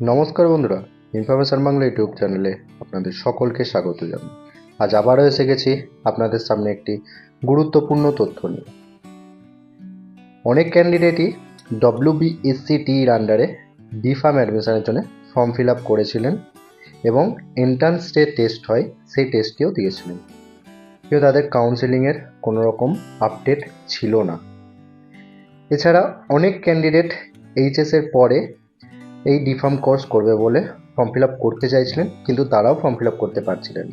নমস্কার বন্ধুরা, information Bangla YouTube চ্যানেলে আপনাদের সকলকে স্বাগত জানাই। আজ আবারও এসে গেছি আপনাদের সামনে একটি গুরুত্বপূর্ণ তথ্য নিয়ে। অনেক ক্যান্ডিডেটই ডব্লিউবিএসসিটির আন্ডারে ডি ফার্ম অ্যাডমিশনের জন্য ফর্ম ফিল আপ করেছিলেন এবং এন্ট্রান্স যে টেস্ট হয়, সেই টেস্টটিও দিয়েছিলেন। কিন্তু তাদের কাউন্সেলিংয়ের কোনো রকম আপডেট ছিল না। এছাড়া অনেক ক্যান্ডিডেট এইচএসের পরে এই ডিফার্ম কোর্স করবে বলে ফর্ম ফিল আপ করতে চাইছিলেন, কিন্তু তারাও ফর্ম ফিল আপ করতে পারছিলেন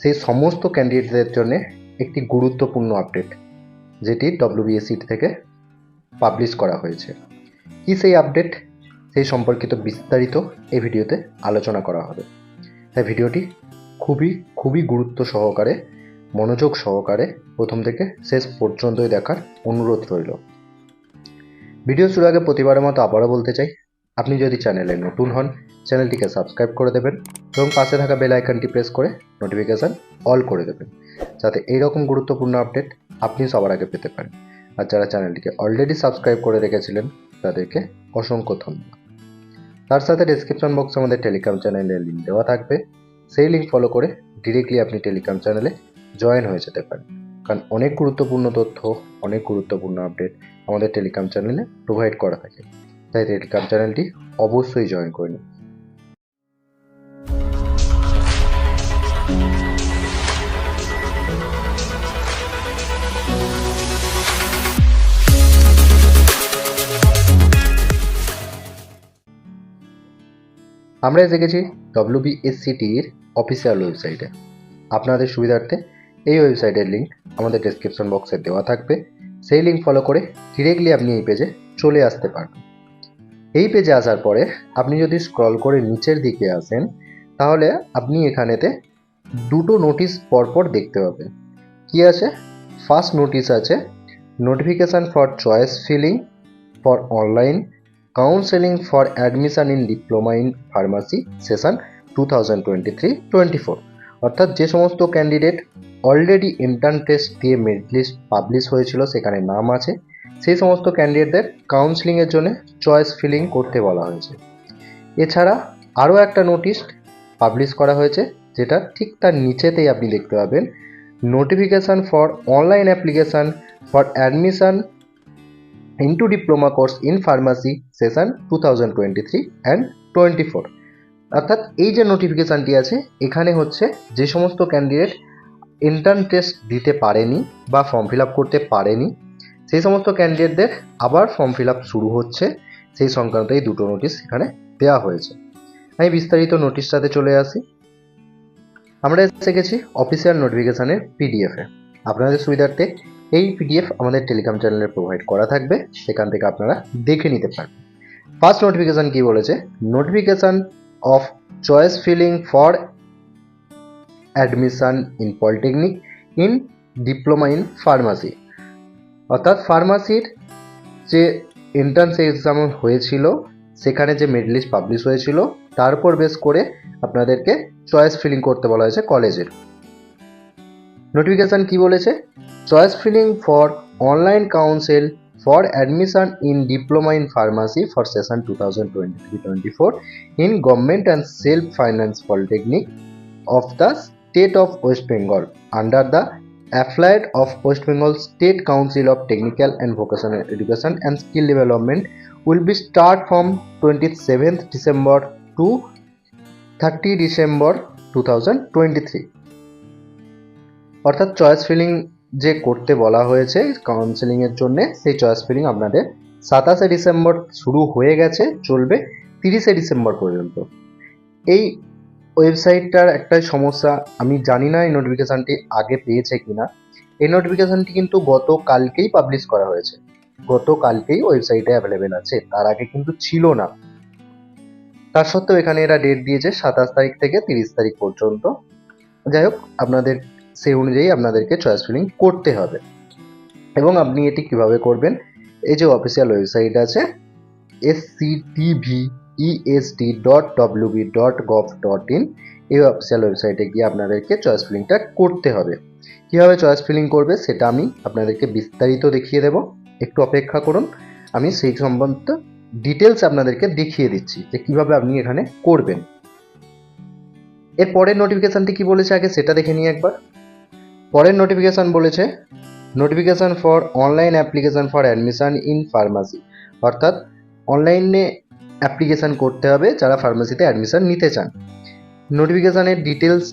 সেই সমস্ত ক্যান্ডিডেটদের জন্য একটি গুরুত্বপূর্ণ আপডেট যেটি ডব্লিউবিএসসি থেকে পাবলিশ করা হয়েছে। কি সেই আপডেট সেই সম্পর্কিত বিস্তারিত এই ভিডিওতে আলোচনা করা হবে। তাই ভিডিওটি খুবই খুবই গুরুত্ব সহকারে, মনোযোগ সহকারে প্রথম থেকে শেষ পর্যন্তই দেখার অনুরোধ রইল। ভিডিও শুরু আগে প্রতিবারের মতো আবারও বলতে চাই আপনি যদি চ্যানেলে নতুন হন, চ্যানেলটিকে সাবস্ক্রাইব করে দেবেন এবং পাশে থাকা বেল আইকনটি প্রেস করে নোটিফিকেশান অল করে দেবেন, যাতে এইরকম গুরুত্বপূর্ণ আপডেট আপনি সবার আগে পেতে পারেন। আর যারা চ্যানেলটিকে অলরেডি সাবস্ক্রাইব করে রেখেছিলেন, তাদেরকে অসংখ্য ধন্যবাদ। তার সাথে ডিসক্রিপশন বক্সে আমাদের টেলিগ্রাম চ্যানেলের লিঙ্ক দেওয়া থাকবে। সেই লিঙ্ক ফলো করে ডিরেক্টলি আপনি টেলিগ্রাম চ্যানেলে জয়েন হয়ে যেতে পারেন। কারণ অনেক গুরুত্বপূর্ণ তথ্য, অনেক গুরুত্বপূর্ণ আপডেট আমাদের টেলিগ্রাম চ্যানেলে প্রোভাইড করা থাকে। তাই টেলিগ্রাম চ্যানেলটি অবশ্যই জয়েন করে নিন। আমরা এসে গেছি ডব্লিউবিএসসিটির অফিসিয়াল ওয়েবসাইটে আপনাদের সুবিধার্থে এই ওয়েবসাইটের লিঙ্ক আমাদের ডেসক্রিপশন বক্সে দেওয়া থাকবে। সেই লিঙ্ক ফলো করে ডিরেক্টলি আপনি এই পেজে চলে আসতে পারবেন। এই পেজে আসার পরে আপনি যদি স্ক্রল করে নিচের দিকে আসেন, তাহলে আপনি এখানেতে দুটো নোটিশ পরপর দেখতে পাবেন। কি আছে? ফার্স্ট নোটিশ আছে notification for choice filling for online counselling for admission in diploma in pharmacy session two thousand twenty three twenty four অর্থাৎ যে সমস্ত ক্যান্ডিডেট অলরেডি ইন্টার্ন টেস্ট দিয়ে মেরিট লিস্ট পাবলিশ হয়েছিল, সেখানে নাম আছে। সেই সমস্ত ক্যান্ডিডেটদের কাউন্সিলিংয়ের জন্য চয়েস ফিলিং করতে বলা হয়েছে। এছাড়া আরও একটা নোটিশ পাবলিশ করা হয়েছে, যেটা ঠিক তার নিচেতেই আপনি দেখতে পাবেন। Notification for online application for admission into diploma course in pharmacy session two thousand twenty three and twenty four অর্থাৎ এই যে নোটিফিকেশানটি আছে, এখানে হচ্ছে যে সমস্ত ক্যান্ডিডেট ইন্টার্ন টেস্ট দিতে পারেনি বা ফর্ম ফিল আপ করতে পারেনি সেই সমস্ত ক্যান্ডিডেটদের আবার ফর্ম ফিল আপ শুরু হচ্ছে। সেই সংক্রান্ত এই দুটো নোটিশ এখানে দেওয়া হয়েছে। আমি বিস্তারিত নোটিশটাতে চলে আসি। আমরা এসে গেছি অফিসিয়াল নোটিফিকেশানের পিডিএফে আপনাদের সুবিধার্থে এই পিডিএফ আমাদের টেলিগ্রাম চ্যানেলে প্রোভাইড করা থাকবে। সেখান থেকে আপনারা দেখে নিতে পারবেন। ফার্স্ট নোটিফিকেশান কি বলেছে? Notification of choice filling for admission in polytechnic in diploma in pharmacy অর্থাৎ ফার্মাসির যে এন্ট্রান্স এক্সাম হয়েছিল, সেখানে যে লিস্ট পাবলিশ হয়েছিল, তার উপর বেস করে আপনাদেরকে চয়েস ফিলিং করতে বলা হয়েছে কলেজের নোটিফিকেশান কি বলেছে? Choice filling for online council for admission in diploma in pharmacy for session two thousand twenty three twenty four in government and self finance polytechnic of the state of West Bengal under the affiliate of West Bengal State Council of Technical and Vocational Education and Skill Development will be start from 27th December to 30 December 2023 অর্থাৎ choice filling যে করতে বলা হয়েছে কাউন্সেলিংয়ের জন্য সেই choice filling আপনাদের সাতাশে December শুরু হয়ে গেছে চলবে তিরিশে ডিসেম্বর পর্যন্ত এই ওয়েবসাইটটার একটাই সমস্যা, আমি জানি না এই নোটিফিকেশানটি আগে পেয়েছে কিনা। এই নোটিফিকেশানটি কিন্তু গতকালকেই পাবলিশ করা হয়েছে। গতকালকেই ওয়েবসাইটে অ্যাভেলেবেল আছে, তার আগে কিন্তু ছিল না। তার সত্ত্বেও এখানে এরা ডেট দিয়েছে সাতাশ তারিখ থেকে তিরিশ তারিখ পর্যন্ত। যাই হোক, আপনাদের সেই অনুযায়ী আপনাদেরকে চয়েস ফিলিং করতে হবে। এবং আপনি এটি কীভাবে করবেন? এই যে অফিসিয়াল ওয়েবসাইট আছে S C TV ESD dot dot gov dot in এই অফিসিয়াল ওয়েবসাইটে গিয়ে আপনাদেরকে চয়েস ফিলিংটা করতে হবে। কীভাবে চয়েস ফিলিং করবে সেটা আমি আপনাদেরকে বিস্তারিত দেখিয়ে দেব। একটু অপেক্ষা করুন, আমি সেই সম্বন্ধে ডিটেলস আপনাদেরকে দেখিয়ে দিচ্ছি যে কীভাবে আপনি এখানে করবেন। এর পরের নোটিফিকেশানটি কি বলেছে আগে সেটা দেখে নিই একবার। পরের নোটিফিকেশান বলেছে notification for online application for admission in pharmacy অর্থাৎ অনলাইনে অ্যাপ্লিকেশান করতে হবে যারা ফার্মাসিতে অ্যাডমিশন নিতে চান। নোটিফিকেশানের ডিটেলস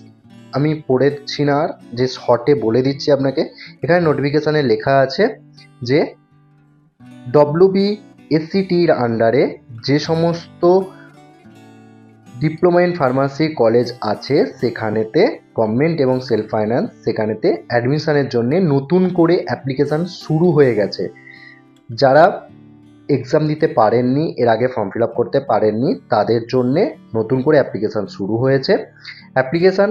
আমি পড়েছি না আর, যে শর্টে বলে দিচ্ছি আপনাকে। এখানে নোটিফিকেশানে লেখা আছে যে ডব্লিউবি এসসিটির আন্ডারে যে সমস্ত ডিপ্লোমা ইন ফার্মাসি কলেজ আছে, সেখানেতে গভর্নমেন্ট এবং সেলফ ফাইন্যান্স সেখানেতে অ্যাডমিশানের জন্য নতুন করে অ্যাপ্লিকেশান শুরু হয়ে গেছে। যারা এক্সাম দিতে পারেননি, এর আগে ফর্ম ফিল আপ করতে পারেননি, তাদের জন্যে নতুন করে অ্যাপ্লিকেশান শুরু হয়েছে। অ্যাপ্লিকেশান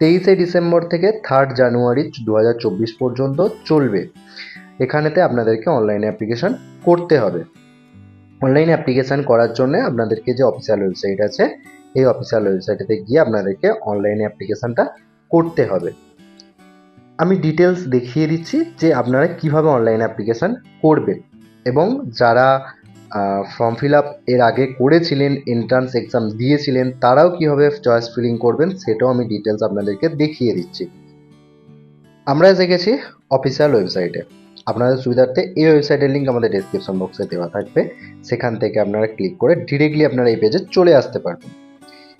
তেইশে ডিসেম্বর থেকে থার্ড জানুয়ারি দু হাজার চব্বিশ পর্যন্ত চলবে। এখানেতে আপনাদেরকে অনলাইনে অ্যাপ্লিকেশান করতে হবে। অনলাইন অ্যাপ্লিকেশান করার জন্য আপনাদেরকে যে অফিসিয়াল ওয়েবসাইট আছে, এই অফিসিয়াল ওয়েবসাইটেতে গিয়ে আপনাদেরকে অনলাইনে অ্যাপ্লিকেশানটা করতে হবে। আমি ডিটেলস দেখিয়ে দিচ্ছি যে আপনারা কীভাবে অনলাইন অ্যাপ্লিকেশান করবেন। এবং যারা ফর্ম ফিল আপ এর আগে করেছিলেন এন্ট্রান্স এক্সাম দিয়েছিলেন, তারাও কীভাবে চয়েস ফিলিং করবেন, সেটাও আমি ডিটেলস আপনাদেরকে দেখিয়ে দিচ্ছি। আমরা এসে গেছি অফিসিয়াল ওয়েবসাইটে আপনাদের সুবিধার্থে এই ওয়েবসাইটের লিঙ্ক আমাদের ডেসক্রিপশন বক্সে দেওয়া থাকবে। সেখান থেকে আপনারা ক্লিক করে ডিরেক্টলি আপনারা এই পেজে চলে আসতে পারবেন।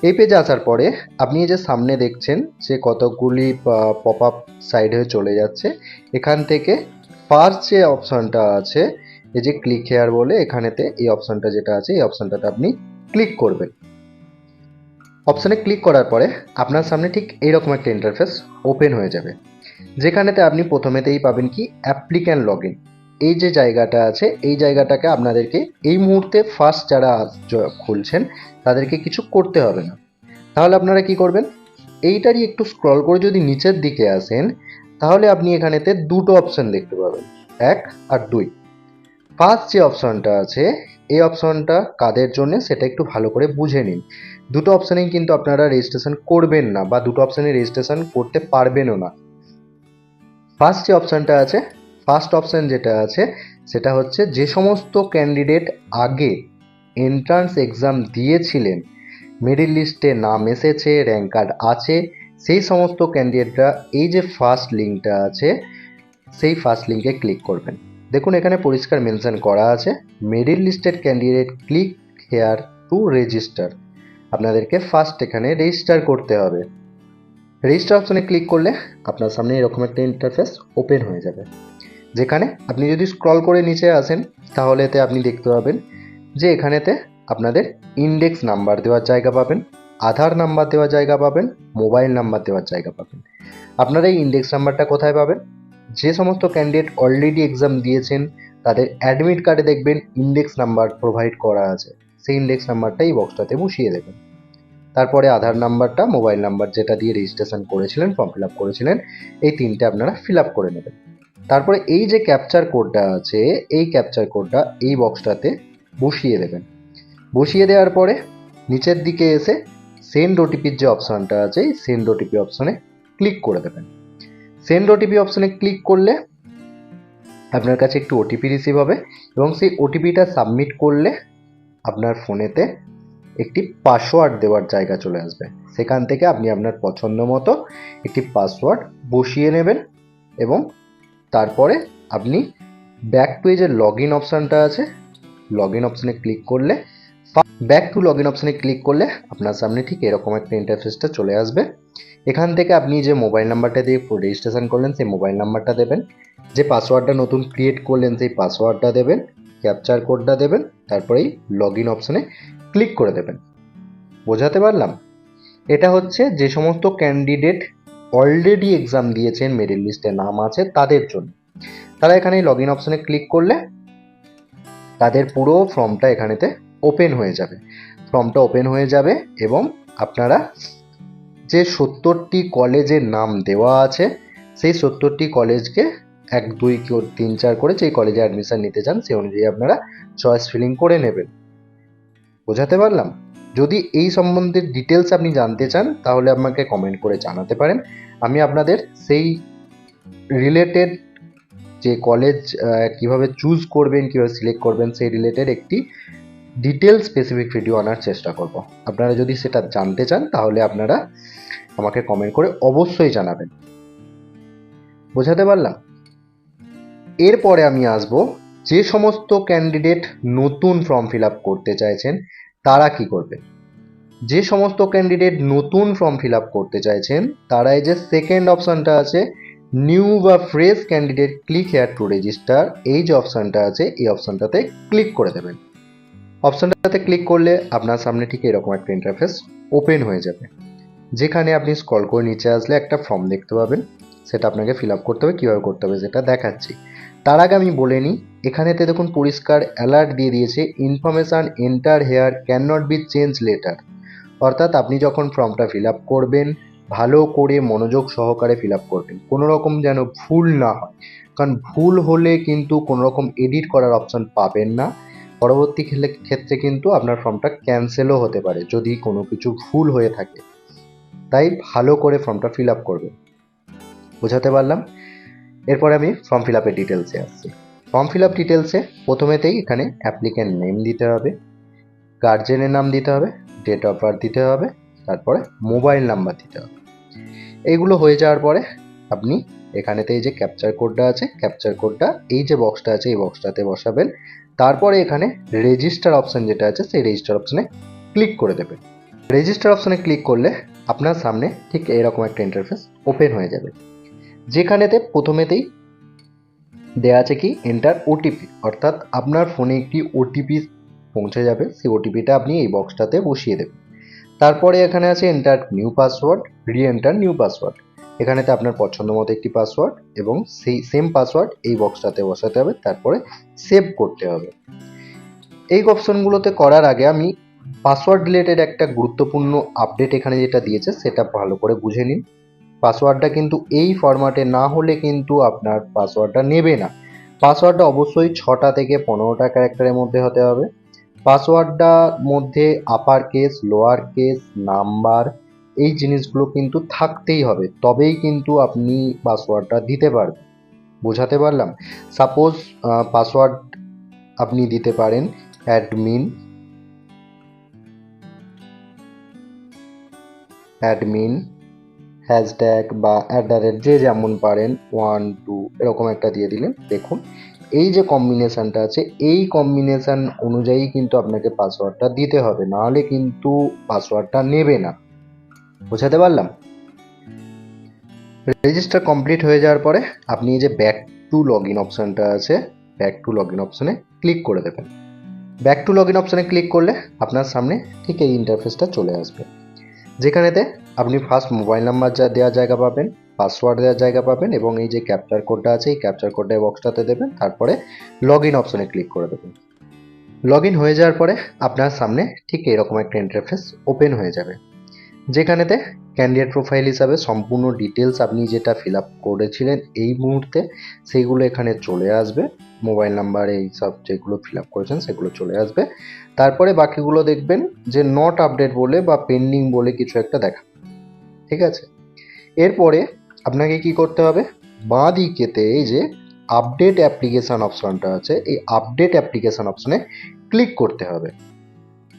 এই পেজে আসার পরে আপনি যে সামনে দেখছেন যে কতগুলি পপ আপ সাইড হয়ে চলে যাচ্ছে, এখান থেকে ফার্স্ট যে অপশনটা আছে এই যে ক্লিক হেয়ার বলে এখানেতে এই অপশনটা যেটা আছে, এই অপশনটাতে আপনি ক্লিক করবেন। অপশানে ক্লিক করার পরে আপনার সামনে ঠিক এইরকম একটা ইন্টারফেস ওপেন হয়ে যাবে। যেখানেতে আপনি প্রথমেতেই পাবেন কি? অ্যাপ্লিক্যান্ট লগ এই যে জায়গাটা আছে, এই জায়গাটাকে আপনাদেরকে এই মুহূর্তে ফার্স্ট যারা খুলছেন, তাদেরকে কিছু করতে হবে না। তাহলে আপনারা কি করবেন? এইটারই একটু স্ক্রল করে যদি নিচের দিকে আসেন, তাহলে আপনি এখানেতে দুটো অপশন দেখতে পাবেন। এক আর দুই। ফার্স্ট যে অপশনটা আছে, এই অপশনটা কাদের জন্য সেটা একটু ভালো করে বুঝে নিন। দুটো অপশানেই কিন্তু আপনারা রেজিস্ট্রেশন করবেন না বা দুটো অপশানে রেজিস্ট্রেশন করতে পারবেনও না। ফার্স্ট যে অপশানটা আছে ফার্স্ট অপশান যেটা আছে, সেটা হচ্ছে যে সমস্ত ক্যান্ডিডেট আগে এন্ট্রান্স এক্সাম দিয়েছিলেন মেরিট লিস্টে নাম এসেছে র্যাঙ্ক কার্ড আছে, সেই সমস্ত ক্যান্ডিডেটরা এই যে ফার্স্ট লিঙ্কটা আছে, সেই ফার্স্ট লিঙ্কে ক্লিক করবেন। দেখুন, এখানে পরিষ্কার মেনশন করা আছে। Merit listed candidate click here to register আপনাদেরকে ফার্স্ট এখানে রেজিস্টার করতে হবে। রেজিস্টার অপশনে ক্লিক করলে আপনার সামনে এরকম একটা ইন্টারফেস ওপেন হয়ে যাবে। যেখানে আপনি যদি স্ক্রল করে নিচে আসেন, তাহলে এতে আপনি দেখতে পাবেন যে এখানেতে আপনাদের ইন্ডেক্স নাম্বার দেওয়ার জায়গা পাবেন, আধার নাম্বার দেওয়ার জায়গা পাবেন মোবাইল নাম্বার দেওয়ার জায়গা পাবেন। আপনারা এই ইন্ডেক্স নাম্বারটা কোথায় পাবেন? যে সমস্ত ক্যান্ডিডেট অলরেডি এক্সাম দিয়েছেন, তাদের অ্যাডমিট কার্ডে দেখবেন ইন্ডেক্স নাম্বার প্রোভাইড করা আছে। সেই ইন্ডেক্স নাম্বারটা এই বক্সটাতে বসিয়ে দেবেন। তারপরে আধার নাম্বারটা মোবাইল নাম্বার যেটা দিয়ে রেজিস্ট্রেশন করেছিলেন ফর্ম ফিল আপ করেছিলেন, এই তিনটে আপনারা ফিল আপ করে নেবেন। তারপরে এই যে ক্যাপচার কোডটা আছে, এই ক্যাপচার কোডটা এই বক্সটাতে বসিয়ে দেবেন। বসিয়ে দেওয়ার পরে নিচের দিকে এসে সেন্ড ওটিপির যে অপশানটা আছে, এই সেন্ড ওটিপি অপশানে ক্লিক করে দেবেন। সেন্ড ওটিপি অপশানে ক্লিক করলে আপনার কাছে একটু ওটিপি রিসিভ হবে এবং সেই ওটিপিটা সাবমিট করলে আপনার ফোনেতে একটি পাসওয়ার্ড দেওয়ার জায়গা চলে আসবে। সেখান থেকে আপনি আপনার পছন্দ মতো একটি পাসওয়ার্ড বসিয়ে নেবেন এবং তারপরে আপনি ব্যাক টু এই যে লগ ইন অপশানটা আছে লগ ইন অপশানে ক্লিক করলে ব্যাক টু লগ ইন অপশানে ক্লিক করলে আপনার সামনে ঠিক এরকম একটা ইন্টারফেসটা চলে আসবে। এখান থেকে আপনি যে মোবাইল নাম্বারটা দিয়ে রেজিস্ট্রেশন করলেন, সেই মোবাইল নাম্বারটা দেবেন। যে পাসওয়ার্ডটা নতুন ক্রিয়েট করলেন, সেই পাসওয়ার্ডটা দেবেন ক্যাপচার কোডটা দেবেন তারপরেই লগ ইন অপশানে ক্লিক করে দেবেন। বোঝাতে পারলাম? এটা হচ্ছে যে সমস্ত ক্যান্ডিডেট অলরেডি এক্সাম দিয়েছেন মেরিট লিস্টে নাম আছে, তাদের জন্য। তারা এখানে লগ ইন অপশানে ক্লিক করলে তাদের পুরো ফর্মটা এখানেতে ওপেন হয়ে যাবে। ফর্মটা ওপেন হয়ে যাবে এবং আপনারা যে সত্তরটি কলেজের নাম দেওয়া আছে, সেই সত্তরটি কলেজকে এক, দুই, কেউ তিন, চার করে যেই কলেজে অ্যাডমিশন নিতে চান, সেই অনুযায়ী আপনারা চয়েস ফিলিং করে নেবেন। বোঝাতে পারলাম? যদি এই সম্বন্ধে ডিটেলস আপনি জানতে চান, তাহলে আমাকে কমেন্ট করে জানাতে পারেন। আমি আপনাদের সেই রিলেটেড যে কলেজ কীভাবে চুজ করবেন, কীভাবে সিলেক্ট করবেন, সেই রিলেটেড একটি ডিটেল স্পেসিফিক ভিডিও আনার চেষ্টা করব। আপনারা যদি সেটা জানতে চান, তাহলে আপনারা আমাকে কমেন্ট করে অবশ্যই জানাবেন। বোঝাতে পারলাম? এরপরে আমি আসব যে সমস্ত ক্যান্ডিডেট নতুন ফর্ম ফিল আপ করতে চাইছেন, তারা কি করবে? যে সমস্ত ক্যান্ডিডেট নতুন ফর্ম ফিল আপ করতে চাইছেন, তারা এই যে সেকেন্ড অপশানটা আছে নিউ বা fresh candidate click here to register এই যে অপশানটা আছে, এই অপশানটাতে ক্লিক করে দেবেন। অপশনটাতে ক্লিক করলে আপনার সামনে ঠিক এরকম একটা ইন্টারফেস ওপেন হয়ে যাবে। যেখানে আপনি স্ক্রল করে নিচে আসলে একটা ফর্ম দেখতে পাবেন। সেটা আপনাকে ফিল আপ করতে হবে, কীভাবে করতে হবে সেটা দেখাচ্ছি। তার আগে আমি বলে নিই, এখানেতে দেখুন পরিষ্কার অ্যালার্ট দিয়ে দিয়েছে information enter here can not be change later অর্থাৎ আপনি যখন ফর্মটা ফিল আপ করবেন, ভালো করে মনোযোগ সহকারে ফিল আপ করবেন। কোনো রকম যেন ভুল না হয়। কারণ ভুল হলে কিন্তু কোনো রকম এডিট করার অপশন পাবেন না। পরবর্তী ক্ষেত্রে কিন্তু আপনার ফর্মটা ক্যান্সেলও হতে পারে, যদি কোনো কিছু ভুল হয়ে থাকে। তাই ভালো করে ফর্মটা ফিল আপ করবেন। বোঝাতে পারলাম? এরপরে আমি ফর্ম ফিল আপের ডিটেলসে আসছি। ফর্ম ফিল আপ ডিটেলসে প্রথমেতেই এখানে অ্যাপ্লিক্যান্ট নেম দিতে হবে গার্জেনের নাম দিতে হবে ডেট অফ বার্থ দিতে হবে, তারপরে মোবাইল নাম্বার দিতে হবে। এইগুলো হয়ে যাওয়ার পরে আপনি এখানেতে এই যে ক্যাপচার কোডটা আছে ক্যাপচার কোডটা এই যে বক্সটা আছে, এই বক্সটাতে বসাবেন। তারপরে এখানে রেজিস্টার অপশন যেটা আছে, সেই রেজিস্টার অপশনে ক্লিক করে দেবেন রেজিস্টার অপশনে ক্লিক করলে আপনার সামনে ঠিক এরকম একটা ইন্টারফেস ওপেন হয়ে যাবে। যেখানেতে প্রথমেতেই দেয়া আছে কি? এন্টার ওটিপি অর্থাৎ আপনার ফোনে একটি ওটিপি পৌঁছে যাবে, সেই ওটিপিটা আপনি এই বক্সটাতে বসিয়ে দেবেন। তারপরে এখানে আছে enter new password re enter new password এখানেতে আপনার পছন্দ মতো একটি পাসওয়ার্ড এবং সেই সেম পাসওয়ার্ড এই বক্সটাতে বসাতে হবে, তারপরে সেভ করতে হবে। এই অপশনগুলোতে করার আগে আমি পাসওয়ার্ড রিলেটেড একটা গুরুত্বপূর্ণ আপডেট এখানে যেটা দিয়েছে, সেটা ভালো করে বুঝে নিন। পাসওয়ার্ডটা কিন্তু এই ফরম্যাটে না হলে কিন্তু আপনার পাসওয়ার্ডটা নেবে না। পাসওয়ার্ডটা অবশ্যই ছটা থেকে পনেরোটা ক্যারেক্টারের মধ্যে হতে হবে। পাসওয়ার্ডটার মধ্যে upper case lower case number এই জিনিসগুলো কিন্তু থাকতেই হবে। তবেই কিন্তু আপনি পাসওয়ার্ডটা দিতে পারবেন। বোঝাতে পারলাম? সাপোজ পাসওয়ার্ড আপনি দিতে পারেন অ্যাডমিন অ্যাডমিন হ্যাশট্যাগ বা অ্যাট দ্য রেট যে যেমন পারেন ওয়ান টু এরকম একটা দিয়ে দিলেন। দেখুন, এই যে কম্বিনেশানটা আছে, এই কম্বিনেশান অনুযায়ী কিন্তু আপনাকে পাসওয়ার্ডটা দিতে হবে। নাহলে কিন্তু পাসওয়ার্ডটা নেবে না। বোঝাতে পারলাম? রেজিস্টার কমপ্লিট হয়ে যাওয়ার পরে আপনি যে ব্যাক টু লগ ইন অপশানটা আছে ব্যাক টু লগ ইন অপশানে ক্লিক করে দেবেন। ব্যাক টু লগ ইন অপশানে ক্লিক করলে আপনার সামনে ঠিক এই ইন্টারফেসটা চলে আসবে। যেখানেতে আপনি ফার্স্ট মোবাইল নাম্বার যা দেওয়ার জায়গা পাবেন পাসওয়ার্ড দেওয়ার জায়গা পাবেন এবং এই যে ক্যাপচার কোডটা আছে, এই ক্যাপচার কোডটা বক্সটাতে দেবেন, তারপরে লগ ইন অপশানে ক্লিক করে দেবেন। লগ ইন হয়ে যাওয়ার পরে আপনার সামনে ঠিক এরকম একটা ইন্টারফেস ওপেন হয়ে যাবে। যেখানেতে ক্যান্ডিডেট প্রোফাইল হিসাবে সম্পূর্ণ ডিটেলস আপনি যেটা ফিল আপ করেছিলেন এই মুহূর্তে, সেইগুলো এখানে চলে আসবে। মোবাইল নাম্বার এই সব যেগুলো ফিল আপ করেছেন, সেগুলো চলে আসবে। তারপরে বাকিগুলো দেখবেন যে নট আপডেট বলে বা পেন্ডিং বলে কিছু একটা দেখা। ঠিক আছে? এরপরে আপনাকে কি করতে হবে? বাঁ দিকেতে এই যে আপডেট অ্যাপ্লিকেশান অপশনটা আছে, এই আপডেট অ্যাপ্লিকেশান অপশনে ক্লিক করতে হবে।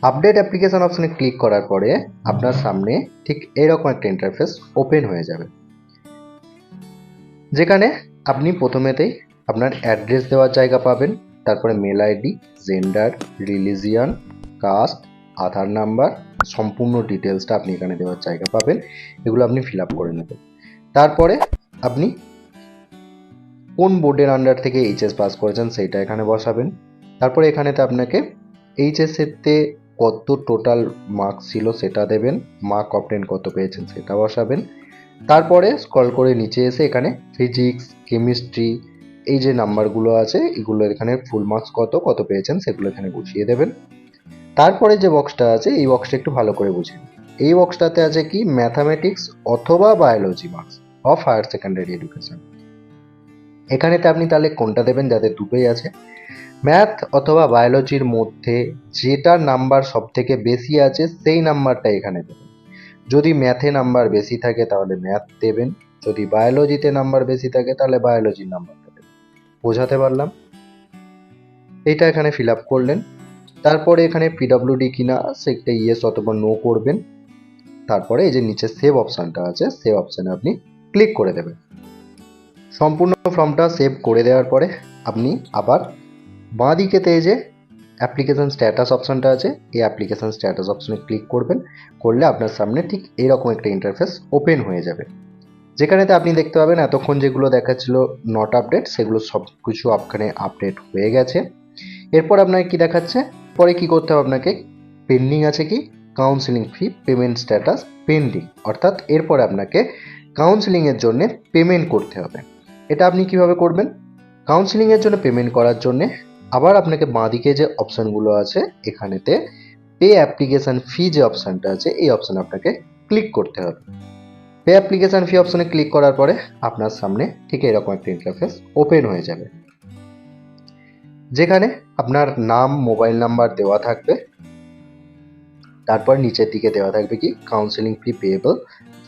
আপডেট অ্যাপ্লিকেশান অপশনে ক্লিক করার পরে আপনার সামনে ঠিক এরকম একটা ইন্টারফেস ওপেন হয়ে যাবে। যেখানে আপনি প্রথমেতেই আপনার অ্যাড্রেস দেওয়ার জায়গা পাবেন, তারপরে mail ID gender religion caste Aadhaar number সম্পূর্ণ ডিটেলসটা আপনি এখানে দেওয়ার জায়গা পাবেন, এগুলো আপনি ফিল আপ করে নেবেন। তারপরে আপনি কোন বোর্ডের আন্ডার থেকে এইচএস পাস করেছেন, সেইটা এখানে বসাবেন। তারপরে এখানেতে আপনাকে এইচএসেতে কত টোটাল মার্কস ছিল সেটা দেবেন মার্ক অপটেন কত পেয়েছেন সেটা বসাবেন। তারপরে স্ক্রল করে নিচে এসে এখানে ফিজিক্স কেমিস্ট্রি এই যে নাম্বারগুলো আছে, এগুলো এখানে ফুল মার্কস কত কত পেয়েছেন সেগুলো এখানে বসিয়ে দেবেন। তারপরে যে বক্সটা আছে, এই বক্সটা একটু ভালো করে বুঝুন এই বক্সটাতে আছে কি? ম্যাথামেটিক্স অথবা biology marks of higher secondary education এখানেতে আপনি তাহলে কোনটা দেবেন? যাদের দুটোই আছে। ম্যাথ অথবা বায়োলজির মধ্যে যেটার নাম্বার সব থেকে বেশি আছে, সেই নাম্বারটা এখানে দেবেন। যদি ম্যাথে নাম্বার বেশি থাকে, তাহলে ম্যাথ দেবেন। যদি বায়োলজিতে নাম্বার বেশি থাকে, তাহলে বায়োলজির নাম্বারটা দেবেন। বোঝাতে পারলাম? এটা এখানে ফিল আপ করলেন। তারপরে এখানে পিডাব্লিউডি কিনা, সেটা ইয়েস অথবা নো করবেন। তারপরে এই যে নিচে সেভ অপশানটা আছে, সেভ অপশানে আপনি ক্লিক করে দেবেন। সম্পূর্ণ ফর্মটা সেভ করে দেওয়ার পরে আপনি আবার বাঁ দিকেতে যে অ্যাপ্লিকেশন স্ট্যাটাস অপশানটা আছে, এই অ্যাপ্লিকেশন স্ট্যাটাস অপশানে ক্লিক করবেন, করলে আপনার সামনে ঠিক এইরকম একটা ইন্টারফেস ওপেন হয়ে যাবে। যেখানেতে আপনি দেখতে পাবেন এতক্ষণ যেগুলো দেখাচ্ছিল নট আপডেট সেগুলো সব কিছু আপনার আপডেট হয়ে গেছে। এরপর আপনাকে কি দেখাচ্ছে? পরে কি করতে হবে আপনাকে? পেন্ডিং আছে কি? Counselling fee payment status pending অর্থাৎ এরপর আপনাকে কাউন্সিলিংয়ের জন্য পেমেন্ট করতে হবে। এটা আপনি কীভাবে করবেন? কাউন্সিলিংয়ের জন্য পেমেন্ট করার জন্য আবার আপনাকে বাঁদিকে যে অপশানগুলো আছে, এখানেতে পে অ্যাপ্লিকেশান ফি যে অপশানটা আছে, এই অপশানে আপনাকে ক্লিক করতে হবে। পে অ্যাপ্লিকেশান ফি অপশানে ক্লিক করার পরে আপনার সামনে ঠিক এরকম একটা ইন্টারফেস ওপেন হয়ে যাবে। যেখানে আপনার নাম মোবাইল নাম্বার দেওয়া থাকবে। তারপর নিচের দিকে দেওয়া থাকবে কি counselling fee payable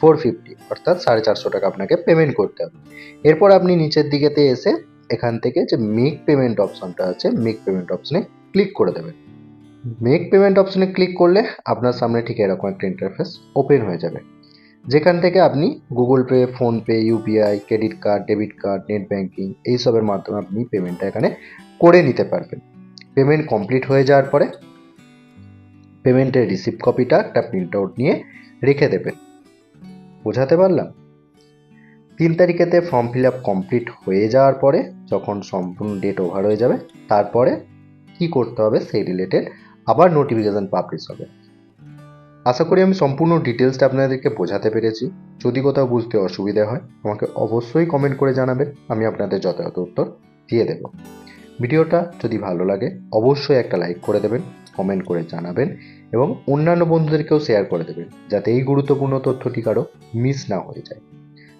four fifty অর্থাৎ সাড়ে চারশো টাকা আপনাকে পেমেন্ট করতে হবে। এরপর আপনি নিচের দিকেতে এসে এখান থেকে যে মেক পেমেন্ট অপশনটা আছে মেক পেমেন্ট অপশনে ক্লিক করে দেবেন মেক পেমেন্ট অপশনে ক্লিক করলে আপনার সামনে ঠিক এরকম একটা ইন্টারফেস ওপেন হয়ে যাবে। যেখান থেকে আপনি Google Pay PhonePe UPI credit card debit card net banking এইসবের মাধ্যমে আপনি পেমেন্টটা এখানে করে নিতে পারবেন। পেমেন্ট কমপ্লিট হয়ে যাওয়ার পরে পেমেন্টের রিসিপ্ট কপিটা একটা প্রিন্ট আউট নিয়ে রেখে দেবেন বোঝাতে পারলাম? তিন তারিখেতে ফর্ম ফিল আপ কমপ্লিট হয়ে যাওয়ার পরে যখন সম্পূর্ণ ডেট ওভার হয়ে যাবে, তারপরে কি করতে হবে সেই রিলেটেড আবার নোটিফিকেশান পাবলিশ হবে। আশা করি আমি সম্পূর্ণ ডিটেলসটা আপনাদেরকে বোঝাতে পেরেছি। যদি কোথাও বুঝতে অসুবিধা হয়, আমাকে অবশ্যই কমেন্ট করে জানাবেন, আমি আপনাদের যথাযথ উত্তর দিয়ে দেব। ভিডিওটা যদি ভালো লাগে, অবশ্যই একটা লাইক করে দেবেন কমেন্ট করে জানাবেন এবং অন্যান্য বন্ধুদেরকেও শেয়ার করে দেবেন, যাতে এই গুরুত্বপূর্ণ তথ্যটি কারও মিস না হয়ে যায়।